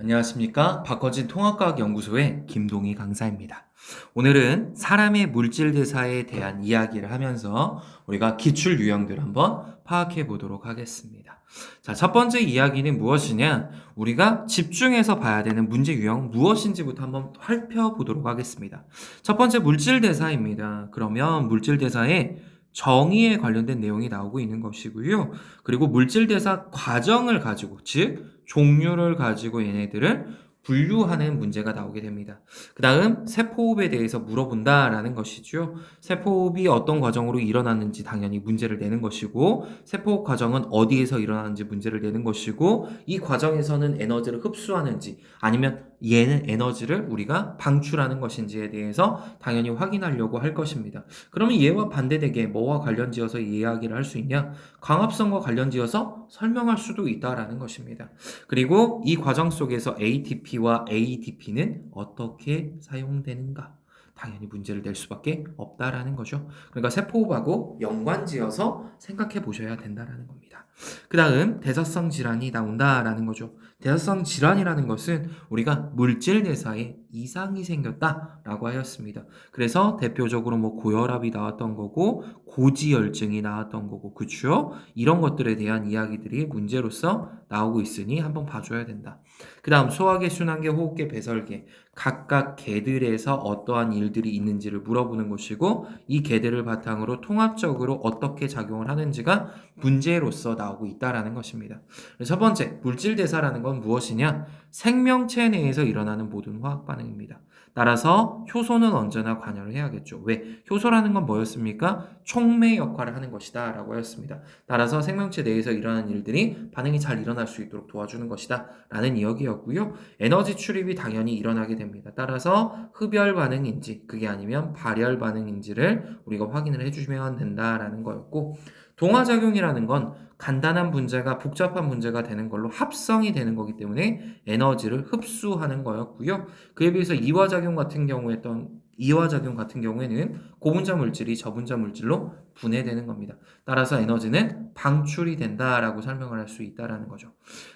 안녕하십니까. 박거진 통합과학연구소의 김동희 강사입니다. 오늘은 사람의 물질 대사에 대한 이야기를 하면서 우리가 기출 유형들 한번 파악해 보도록 하겠습니다. 자, 첫 번째 이야기는 무엇이냐? 우리가 집중해서 봐야 되는 문제 유형 무엇인지부터 한번 살펴보도록 하겠습니다. 첫 번째 물질 대사입니다. 그러면 물질 대사에 정의에 관련된 내용이 나오고 있는 것이고요. 그리고 물질 대사 과정을 가지고, 즉, 종류를 가지고 얘네들을 분류하는 문제가 나오게 됩니다. 그 다음 세포호흡에 대해서 물어본다라는 것이죠. 세포호흡이 어떤 과정으로 일어나는지 당연히 문제를 내는 것이고 세포호흡 과정은 어디에서 일어나는지 문제를 내는 것이고 이 과정에서는 에너지를 흡수하는지 아니면 얘는 에너지를 우리가 방출하는 것인지에 대해서 당연히 확인하려고 할 것입니다. 그러면 얘와 반대되게 뭐와 관련지어서 이야기를 할 수 있냐? 광합성과 관련지어서 설명할 수도 있다라는 것입니다. 그리고 이 과정 속에서 ATP와 ADP는 어떻게 사용되는가? 당연히 문제를 낼 수밖에 없다라는 거죠. 그러니까 세포호흡하고 연관지어서 생각해 보셔야 된다라는 겁니다. 그 다음 대사성 질환이 나온다라는 거죠. 대사성 질환이라는 것은 우리가 물질 대사에 이상이 생겼다라고 하였습니다. 그래서 대표적으로 뭐 고혈압이 나왔던 거고 고지혈증이 나왔던 거고 그쵸? 이런 것들에 대한 이야기들이 문제로서 나오고 있으니 한번 봐줘야 된다. 그 다음 소화계, 순환계, 호흡계, 배설계 각각 개들에서 어떠한 일들이 있는지를 물어보는 것이고 이 개들을 바탕으로 통합적으로 어떻게 작용을 하는지가 문제로서 나오고 있다라는 것입니다. 첫 번째 물질 대사라는 건 무엇이냐? 생명체 내에서 일어나는 모든 화학 반응입니다. 따라서 효소는 언제나 관여를 해야겠죠. 왜? 효소라는 건 뭐였습니까? 촉매 역할을 하는 것이다 라고 하였습니다. 따라서 생명체 내에서 일어나는 일들이 반응이 잘 일어날 수 있도록 도와주는 것이다 라는 이야기였고요. 에너지 출입이 당연히 일어나게 됩니다. 따라서 흡열 반응인지 그게 아니면 발열 반응인지를 우리가 확인을 해주시면 된다라는 거였고 동화작용이라는 건 간단한 문제가 복잡한 문제가 되는 걸로 합성이 되는 거기 때문에 에너지를 흡수하는 거였고요. 그에 비해서 이화작용 같은 경우에 어떤 이화작용 같은 경우에는 고분자 물질이 저분자 물질로 분해되는 겁니다. 따라서 에너지는 방출이 된다라고 설명을 할 수 있다라는 거죠.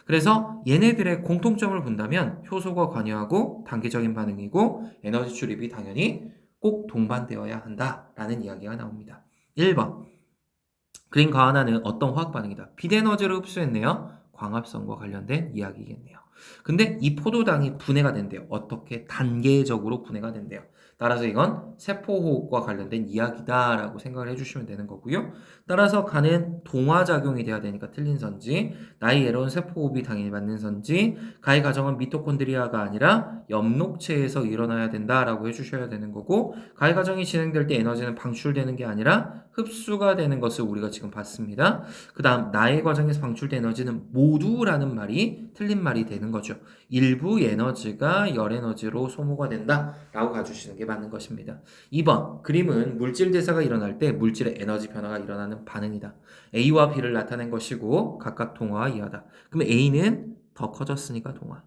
그래서 얘네들의 공통점을 본다면 효소가 관여하고 단계적인 반응이고 에너지 출입이 당연히 꼭 동반되어야 한다라는 이야기가 나옵니다. 1번 그린 가하나는 어떤 화학 반응이다. 비대너지를 흡수했네요. 광합성과 관련된 이야기겠네요. 근데 이 포도당이 분해가 된대요. 어떻게 단계적으로 분해가 된대요. 따라서 이건 세포호흡과 관련된 이야기다라고 생각을 해주시면 되는 거고요. 따라서 가는 동화작용이 돼야 되니까 틀린 선지, 나이 예로운 세포호흡이 당연히 맞는 선지, 가의 과정은 미토콘드리아가 아니라 엽록체에서 일어나야 된다라고 해주셔야 되는 거고, 가의 과정이 진행될 때 에너지는 방출되는 게 아니라 흡수가 되는 것을 우리가 지금 봤습니다. 그 다음 나의 과정에서 방출된 에너지는 모두라는 말이 틀린 말이 되는 거죠. 일부 에너지가 열 에너지로 소모가 된다라고 가주시는 게 맞는 것입니다. 2번 그림은 물질 대사가 일어날 때 물질의 에너지 변화가 일어나는 반응이다. A와 B를 나타낸 것이고 각각 동화와 이하다. 그러면 A는 더 커졌으니까 동화.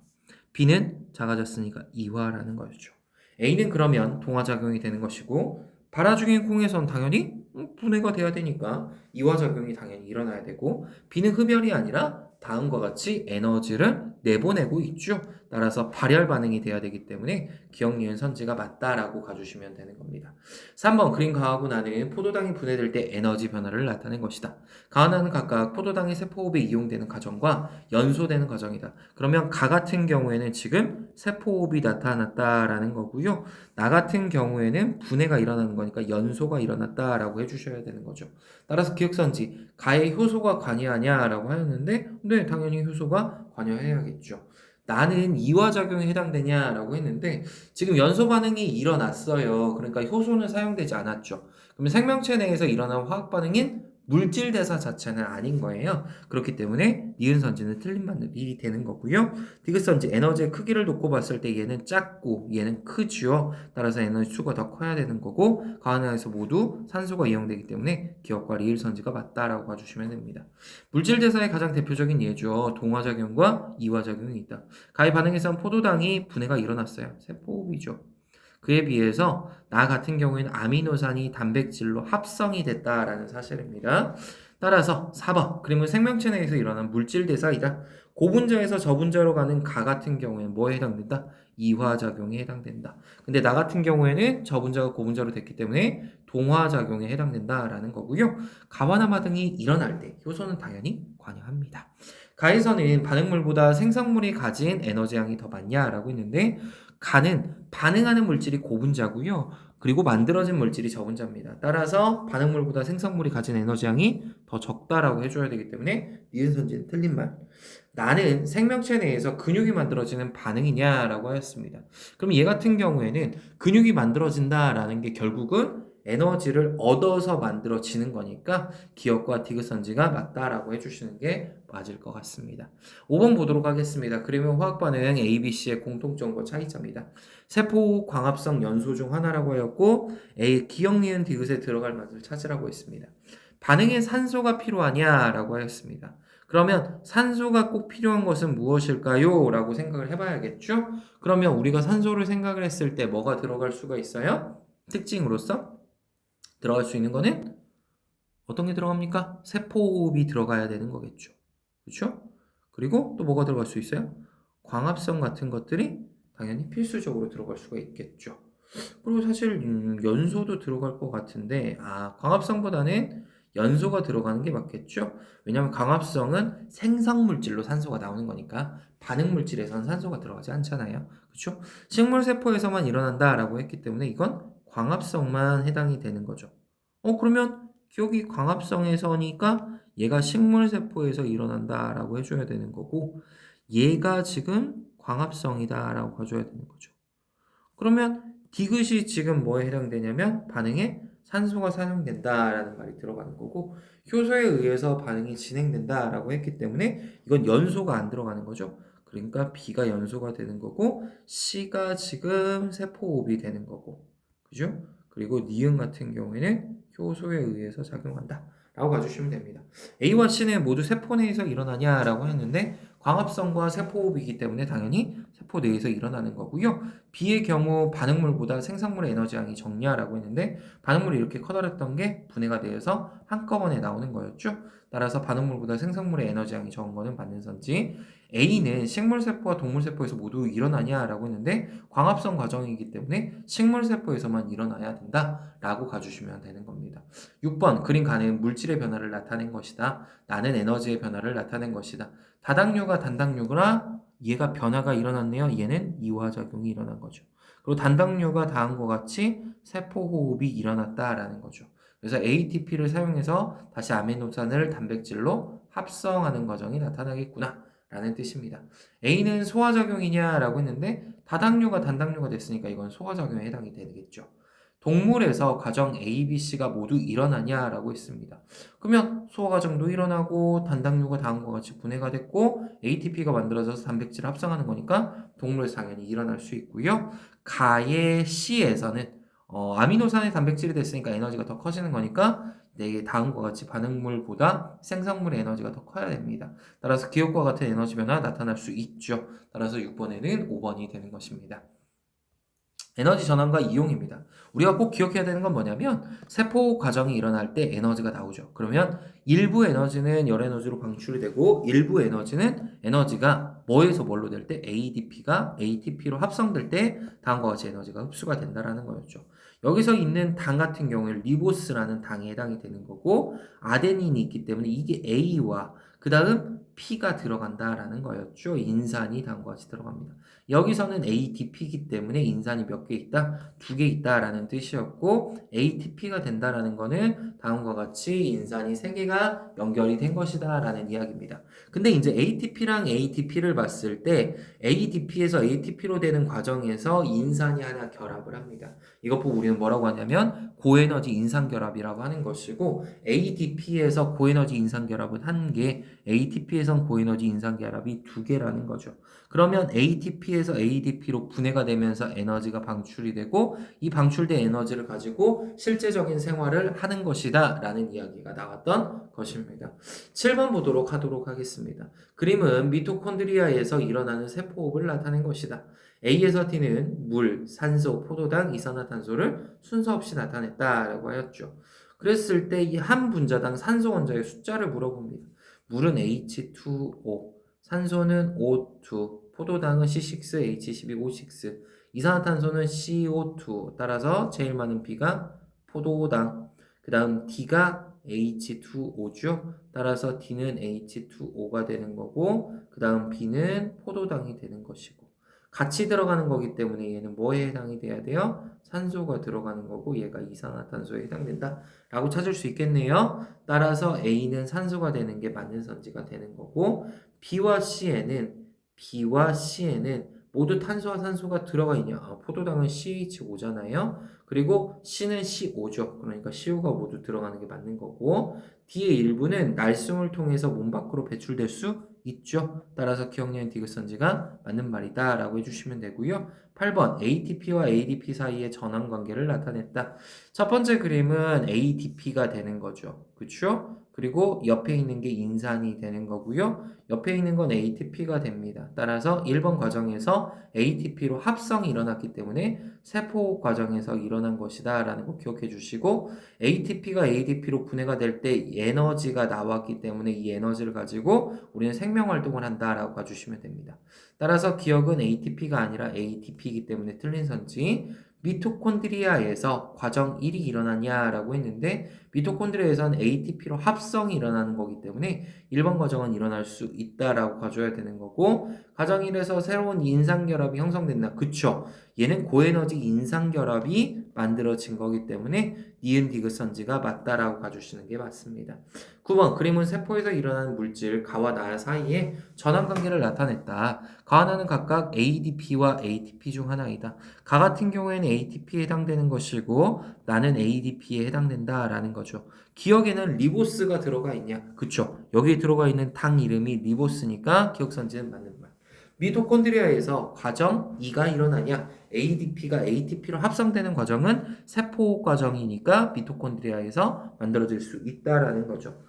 B는 작아졌으니까 이화라는 거죠. A는 그러면 동화작용이 되는 것이고 발화 중인 콩에선 당연히 분해가 돼야 되니까 이화작용이 당연히 일어나야 되고 B는 흡열이 아니라 다음과 같이 에너지를 내보내고 있죠. 따라서 발열 반응이 돼야 되기 때문에 기억 니은 선지가 맞다라고 가주시면 되는 겁니다. 3번 그린 가하고 나는 포도당이 분해될 때 에너지 변화를 나타낸 것이다. 가하나는 각각 포도당이 세포호흡에 이용되는 과정과 연소되는 과정이다. 그러면 가 같은 경우에는 지금 세포호흡이 나타났다라는 거고요. 나 같은 경우에는 분해가 일어나는 거니까 연소가 일어났다라고 해주셔야 되는 거죠. 따라서 기억선지 가에 효소가 관여하냐라고 하였는데 네 당연히 효소가 관여해야겠죠. 나는 이화작용에 해당되냐라고 했는데 지금 연소 반응이 일어났어요. 그러니까 효소는 사용되지 않았죠. 그러면 생명체 내에서 일어난 화학 반응인 물질 대사 자체는 아닌 거예요. 그렇기 때문에 니은 선지는 틀린 반응이 되는 거고요. 디귿 선지 에너지의 크기를 놓고 봤을 때 얘는 작고 얘는 크죠. 따라서 에너지 수가 더 커야 되는 거고 가하나에서 모두 산소가 이용되기 때문에 기억과 리을 선지가 맞다라고 봐주시면 됩니다. 물질 대사의 가장 대표적인 예죠. 동화작용과 이화작용이 있다. 가의 반응에선 포도당이 분해가 일어났어요. 세포호흡이죠. 그에 비해서 나 같은 경우에는 아미노산이 단백질로 합성이 됐다라는 사실입니다. 따라서 4번 그림은 생명체 내에서 일어난 물질 대사이다. 고분자에서 저분자로 가는 가 같은 경우에는 뭐에 해당된다? 이화작용에 해당된다. 근데 나 같은 경우에는 저분자가 고분자로 됐기 때문에 동화작용에 해당된다라는 거고요. 가와나마 등이 일어날 때 효소는 당연히 관여합니다. 가에서는 반응물보다 생성물이 가진 에너지량이 더 많냐라고 했는데 가는 반응하는 물질이 고분자고요. 그리고 만들어진 물질이 저분자입니다. 따라서 반응물보다 생성물이 가진 에너지량이 더 적다라고 해줘야 되기 때문에 니은 선지는 틀린 말. 나는 생명체 내에서 근육이 만들어지는 반응이냐라고 하였습니다. 그럼 얘 같은 경우에는 근육이 만들어진다라는 게 결국은 에너지를 얻어서 만들어지는 거니까 기억과 디귿선지가 맞다라고 해주시는 게 맞을 것 같습니다. 5번 보도록 하겠습니다. 그러면 화학 반응 A, B, C의 공통점과 차이점이다. 세포 광합성 연소 중 하나라고 하였고 A 기억 니은 디귿에 들어갈 맛을 찾으라고 했습니다. 반응에 산소가 필요하냐라고 하였습니다. 그러면 산소가 꼭 필요한 것은 무엇일까요? 라고 생각을 해봐야겠죠? 그러면 우리가 산소를 생각을 했을 때 뭐가 들어갈 수가 있어요? 특징으로서 들어갈 수 있는 거는 어떤 게 들어갑니까? 세포호흡이 들어가야 되는 거겠죠. 그렇죠? 그리고 또 뭐가 들어갈 수 있어요? 광합성 같은 것들이 당연히 필수적으로 들어갈 수가 있겠죠. 그리고 사실 음, 연소도 들어갈 것 같은데 아 광합성보다는 연소가 들어가는 게 맞겠죠? 왜냐하면 광합성은 생성 물질로 산소가 나오는 거니까 반응 물질에선 산소가 들어가지 않잖아요. 그렇죠? 식물 세포에서만 일어난다라고 했기 때문에 이건 광합성만 해당이 되는 거죠. 어 그러면 기억이 광합성에서니까 얘가 식물세포에서 일어난다라고 해줘야 되는 거고 얘가 지금 광합성이다라고 가져야 되는 거죠. 그러면 디귿이 지금 뭐에 해당되냐면 반응에 산소가 사용된다라는 말이 들어가는 거고 효소에 의해서 반응이 진행된다라고 했기 때문에 이건 연소가 안 들어가는 거죠. 그러니까 B가 연소가 되는 거고 C가 지금 세포호흡이 되는 거고 그죠? 그리고 니은 같은 경우에는 효소에 의해서 작용한다. 라고 봐주시면 됩니다. A와 C는 모두 세포 내에서 일어나냐라고 했는데 광합성과 세포호흡이기 때문에 당연히 세포 내에서 일어나는 거고요. B의 경우 반응물보다 생성물의 에너지량이 적냐라고 했는데 반응물이 이렇게 커다랬던 게 분해가 되어서 한꺼번에 나오는 거였죠. 따라서 반응물보다 생성물의 에너지량이 적은 거는 맞는 선지. A는 식물세포와 동물세포에서 모두 일어나냐라고 했는데 광합성 과정이기 때문에 식물세포에서만 일어나야 된다라고 가주시면 되는 겁니다. 6번 그림 가는 물질의 변화를 나타낸 것이다. 나는 에너지의 변화를 나타낸 것이다. 다당류가 단당류구나 얘가 변화가 일어났네요. 얘는 이화작용이 일어난 거죠. 그리고 단당류가 것 같이 세포호흡이 일어났다라는 거죠. 그래서 ATP를 사용해서 다시 아미노산을 단백질로 합성하는 과정이 나타나겠구나. 라는 뜻입니다. A는 소화작용이냐라고 했는데 다당류가 단당류가 됐으니까 이건 소화작용에 해당이 되겠죠. 동물에서 과정 A, B, C가 모두 일어나냐라고 했습니다. 그러면 소화 과정도 일어나고 단당류가 다음과 같이 분해가 됐고 ATP가 만들어져서 단백질을 합성하는 거니까 동물에서 당연히 일어날 수 있고요. 가의 C에서는 어, 아미노산의 단백질이 됐으니까 에너지가 더 커지는 거니까 네, 다음과 같이 반응물보다 생성물의 에너지가 더 커야 됩니다. 따라서 기억과 같은 에너지 변화 나타날 수 있죠. 따라서 6번에는 5번이 되는 것입니다. 에너지 전환과 이용입니다. 우리가 꼭 기억해야 되는 건 뭐냐면 세포 과정이 일어날 때 에너지가 나오죠. 그러면 일부 에너지는 열 에너지로 방출이 되고 일부 에너지는 에너지가 뭐에서 뭘로 될 때 ADP가 ATP로 합성될 때 다음과 같이 에너지가 흡수가 된다라는 거였죠. 여기서 있는 당 같은 경우에 리보스라는 당에 해당이 되는 거고 아데닌이 있기 때문에 이게 A와 그 다음 P가 들어간다라는 거였죠. 인산이 다음과 같이 들어갑니다. 여기서는 ATP이기 때문에 인산이 몇 개 있다? 두 개 있다라는 뜻이었고 ATP가 된다라는 거는 다음과 같이 인산이 세 개가 연결이 된 것이다라는 이야기입니다. 근데 이제 ATP랑 ATP를 봤을 때 ADP에서 ATP로 되는 과정에서 인산이 하나 결합을 합니다. 이것 보고 우리는 뭐라고 하냐면 고에너지 인산 결합이라고 하는 것이고 ADP에서 고에너지 인산 결합은 한 개, ATP에 선 고에너지 인산결합이 두 개라는 거죠. 그러면 ATP에서 ADP로 분해가 되면서 에너지가 방출이 되고 이 방출된 에너지를 가지고 실제적인 생활을 하는 것이다 라는 이야기가 나왔던 것입니다. 7번 보도록 하도록 하겠습니다. 그림은 미토콘드리아에서 일어나는 세포호흡을 나타낸 것이다. A에서 T는 물, 산소, 포도당, 이산화탄소를 순서 없이 나타냈다라고 하였죠. 그랬을 때 이 한 분자당 산소 원자의 숫자를 물어봅니다. 물은 H2O, 산소는 O2, 포도당은 C6, H12O6, 이산화탄소는 CO2. 따라서 제일 많은 B가 포도당. 그 다음 D가 H2O죠. 따라서 D는 H2O가 되는 거고, 그 다음 B는 포도당이 되는 것이고. 같이 들어가는 거기 때문에 얘는 뭐에 해당이 돼야 돼요? 산소가 들어가는 거고 얘가 이산화탄소에 해당된다 라고 찾을 수 있겠네요. 따라서 A는 산소가 되는 게 맞는 선지가 되는 거고 B와 C에는 B와 C에는 모두 탄소와 산소가 들어가 있냐? 아, 포도당은 CH5잖아요. 그리고 C는 CO5죠. 그러니까 CO가 모두 들어가는 게 맞는 거고 D의 일부는 날숨을 통해서 몸 밖으로 배출될 수 있죠. 따라서 기억력 디귿선지가 맞는 말이다 라고 해주시면 되고요. 8번 ATP와 ADP 사이의 전환 관계를 나타냈다. 첫 번째 그림은 ADP가 되는 거죠. 그렇죠? 그리고 옆에 있는 게 인산이 되는 거고요. 옆에 있는 건 ATP가 됩니다. 따라서 1번 과정에서 ATP로 합성이 일어났기 때문에 세포 과정에서 일어난 것이다 라는 거 기억해 주시고 ATP가 ADP로 분해가 될 때 에너지가 나왔기 때문에 이 에너지를 가지고 우리는 생명 활동을 한다 라고 봐주시면 됩니다. 따라서 기억은 ATP가 아니라 ADP이기 때문에 틀린 선지 미토콘드리아에서 과정 1이 일어나냐라고 했는데 미토콘드리아에서는 ATP로 합성이 일어나는 거기 때문에 1번 과정은 일어날 수 있다라고 가져야 되는 거고 과정 1에서 새로운 인상결합이 형성된다. 그쵸? 얘는 고에너지 인상결합이 만들어진 거기 때문에 니은 디귿선지가 맞다라고 가주시는 게 맞습니다. 9번 그림은 세포에서 일어나는 물질 가와 나 사이에 전환 관계를 나타냈다. 가와 나는 각각 ADP와 ATP 중 하나이다. 가 같은 경우에는 ATP에 해당되는 것이고 나는 ADP에 해당된다라는 거죠. 기억에는 리보스가 들어가 있냐? 그쵸? 여기에 들어가 있는 당 이름이 리보스니까 기억선지는 맞는 말. 미토콘드리아에서 과정 2가 일어나냐? ADP가 ATP로 합성되는 과정은 세포 과정이니까 미토콘드리아에서 만들어질 수 있다라는 거죠.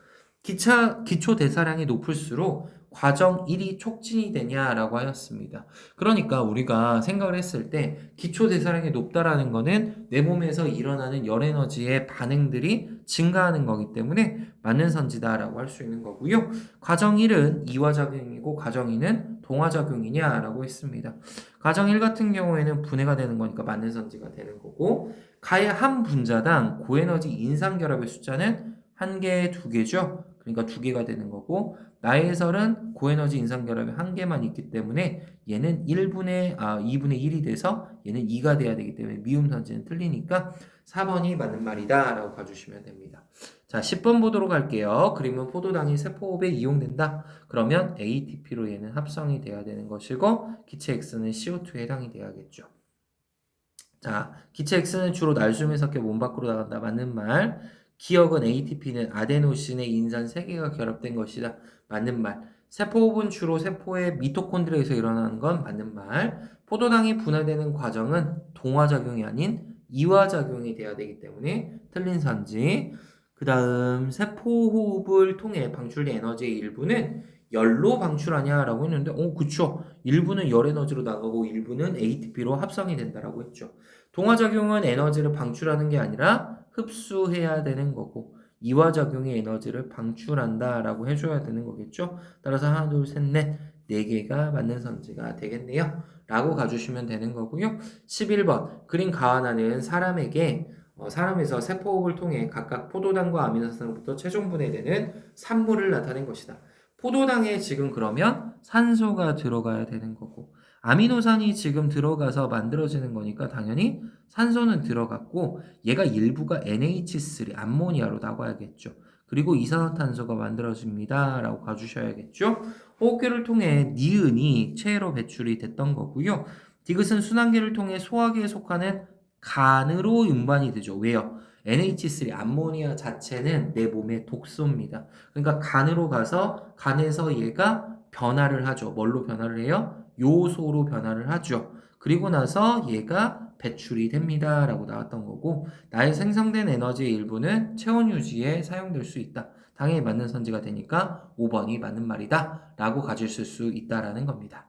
기차, 기초 대사량이 높을수록 과정 1이 촉진이 되냐라고 하였습니다. 그러니까 우리가 생각을 했을 때 기초 대사량이 높다라는 거는 내 몸에서 일어나는 열 에너지의 반응들이 증가하는 거기 때문에 맞는 선지다라고 할 수 있는 거고요. 과정 1은 이화 작용이고 과정 2는 동화 작용이냐라고 했습니다. 과정 1 같은 경우에는 분해가 되는 거니까 맞는 선지가 되는 거고 가의 한 분자당 고에너지 인상 결합의 숫자는 한 개, 두 개죠. 그러니까 두 개가 되는 거고 나해설은 고에너지 인상결합이 한 개만 있기 때문에 얘는 1분의 아 2분의 1이 돼서 얘는 2가 돼야 되기 때문에 미음 선지는 틀리니까 4번이 맞는 말이다 라고 봐주시면 됩니다. 자 10번 보도록 할게요. 그림은 포도당이 세포호흡에 이용된다. 그러면 ATP로 얘는 합성이 돼야 되는 것이고 기체 X는 CO2에 해당이 돼야겠죠. 자 기체 X는 주로 날숨에 섞여 몸 밖으로 나간다. 맞는 말. 기억은 ATP는 아데노신의 인산 3개가 결합된 것이다. 맞는 말. 세포호흡은 주로 세포의 미토콘드리아에서 일어나는 건 맞는 말. 포도당이 분해되는 과정은 동화작용이 아닌 이화작용이 돼야 되기 때문에 틀린 선지. 그 다음 세포 호흡을 통해 방출된 에너지의 일부는 열로 방출하냐라고 했는데 어 그쵸 일부는 열 에너지로 나가고 일부는 ATP로 합성이 된다라고 했죠 동화작용은 에너지를 방출하는 게 아니라 흡수해야 되는 거고 이화작용의 에너지를 방출한다라고 해줘야 되는 거겠죠. 따라서 하나, 둘, 셋, 넷, 네 개가 맞는 선지가 되겠네요. 라고 가주시면 되는 거고요. 11번 그린 가하나는 사람에게 어, 사람에서 세포호흡을 통해 각각 포도당과 아미노산으로부터 최종 분해되는 산물을 나타낸 것이다. 포도당에 지금 그러면 산소가 들어가야 되는 거고 아미노산이 지금 들어가서 만들어지는 거니까 당연히 산소는 들어갔고 얘가 일부가 NH3 암모니아로 나가야겠죠. 그리고 이산화탄소가 만들어집니다. 라고 가주셔야겠죠. 호흡기를 통해 니은이 체로 배출이 됐던 거고요. 디귿은 순환기를 통해 소화기에 속하는 간으로 운반이 되죠. 왜요? NH3 암모니아 자체는 내 몸의 독소입니다. 그러니까 간으로 가서 간에서 얘가 변화를 하죠. 뭘로 변화를 해요? 요소로 변화를 하죠. 그리고 나서 얘가 배출이 됩니다. 라고 나왔던 거고, 나의 생성된 에너지의 일부는 체온 유지에 사용될 수 있다. 당연히 맞는 선지가 되니까 5번이 맞는 말이다. 라고 가지실 수 있다라는 겁니다.